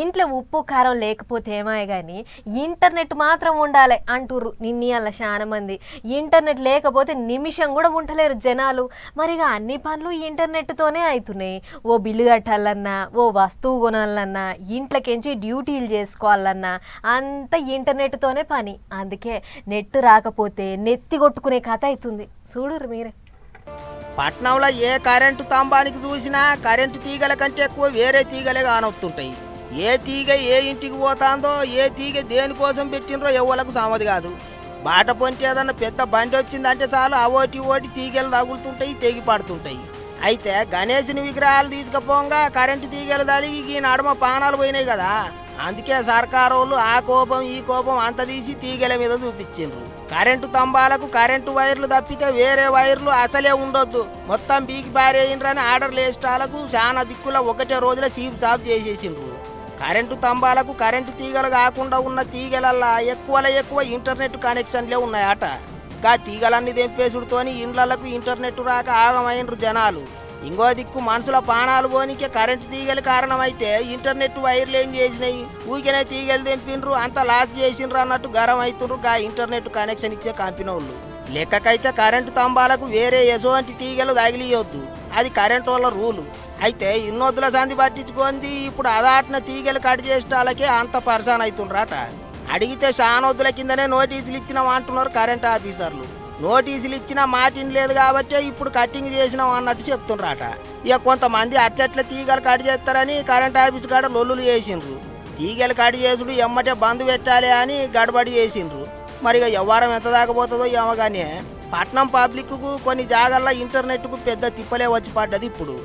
ఇంట్లో ఉప్పు కారం లేకపోతే ఏమాయ కానీ ఇంటర్నెట్ మాత్రం ఉండాలి అంటుర్రు నిన్ని అలా చాలా మంది ఇంటర్నెట్ లేకపోతే నిమిషం కూడా ఉండలేరు జనాలు. మరిగా అన్ని పనులు ఇంటర్నెట్తోనే అవుతున్నాయి ఓ బిల్లు కట్టాలన్నా ఓ వస్తువు కొనాలన్నా ఇంట్లోకించి డ్యూటీలు చేసుకోవాలన్నా అంతా ఇంటర్నెట్తోనే పని. అందుకే నెట్ రాకపోతే నెత్తి కొట్టుకునే కథ అవుతుంది చూడురు మీరే. పట్నంలో ఏ కరెంటు స్తంభానికి చూసినా కరెంటు తీగల కంటే ఎక్కువ వేరే తీగలే కానొస్తుంటాయి ఏ తీగ ఏ ఇంటికి పోతాందో ఏ తీగ దేనికోసం పెట్టినరో ఎవ్వలకు సామది కాదు. బాట పొంటి ఏదన్నా పెద్ద బండి వచ్చిందంటే చాలు అవోటి ఓటి తీగలు తగులుతుంటాయి తెగి పడుతుంటాయి. అయితే గణేశుని విగ్రహాలు తీసుకుపోగా కరెంటు తీగలు తలిగి ఈ నడమ పానాలు పోయినాయి కదా. అందుకే సర్కారోళ్ళు ఆ కోపం ఈ కోపం అంత తీసి తీగల మీద చూపించిండ్రు. కరెంటు స్తంభాలకు కరెంటు వైర్లు తప్పితే వేరే వైర్లు అసలే ఉండొద్దు. మొత్తం బీకి పారేయండ్రని ఆర్డర్లు వేసేటాలకు చాలా దిక్కుల ఒకటే రోజుల చీప్ సాఫ్ చేసేసిండ్రు. కరెంటు స్తంభాలకు కరెంటు తీగలు కాకుండా ఉన్న తీగలల్లా ఎక్కువలో ఎక్కువ ఇంటర్నెట్ కనెక్షన్లే ఉన్నాయట. గా తీగలన్నీ తెంపేసుడుతోని ఇండ్లకు ఇంటర్నెట్ రాక ఆగమైనరు జనాలు. ఇంకో దిక్కు మనుషుల పానాలు పోనీకే కరెంటు తీగలు కారణమైతే ఇంటర్నెట్ వైర్లు ఏం చేసినాయి? ఊరికనే తీగలు తెంపినరు అంత లాస్ చేసిండ్రు అన్నట్టు గరం అవుతుండ్రు గా ఇంటర్నెట్ కనెక్షన్ ఇచ్చే కంపెనీ వాళ్ళు లెక్కకైతే కరెంటు స్తంభాలకు వేరే ఎటువంటి తీగలు తగిలియొద్దు. అది కరెంటు వల్ల రూలు. అయితే ఇన్నొద్దుల సంధి పట్టించుకుంది. ఇప్పుడు అదాటిన తీగలు కట్ చేసేటాలకే అంత పర్సాన్ అవుతుండ్రట అడిగితే శానొద్దుల కిందనే నోటీసులు ఇచ్చినాం అంటున్నారు కరెంట్ ఆఫీసర్లు. నోటీసులు ఇచ్చినా మాటిన్ లేదు కాబట్టే ఇప్పుడు కట్టింగ్ చేసినాం అన్నట్టు చెప్తుండ్రట. ఇక కొంతమంది అట్లట్ల తీగలు కట్ చేస్తారని కరెంట్ ఆఫీస్ కాడ లొల్లులు చేసిండ్రు. తీగలు కట్ చేసుడు ఎమ్మటే బంద్ పెట్టాలి అని గడబడి చేసిండ్రు. మరి ఇక వ్యవహారం ఎంత దాకపోతుందో ఏమగానే పట్నం పబ్లిక్కు కొన్ని జాగాల్లో ఇంటర్నెట్కు పెద్ద తిప్పలే వచ్చి పడ్డది ఇప్పుడు.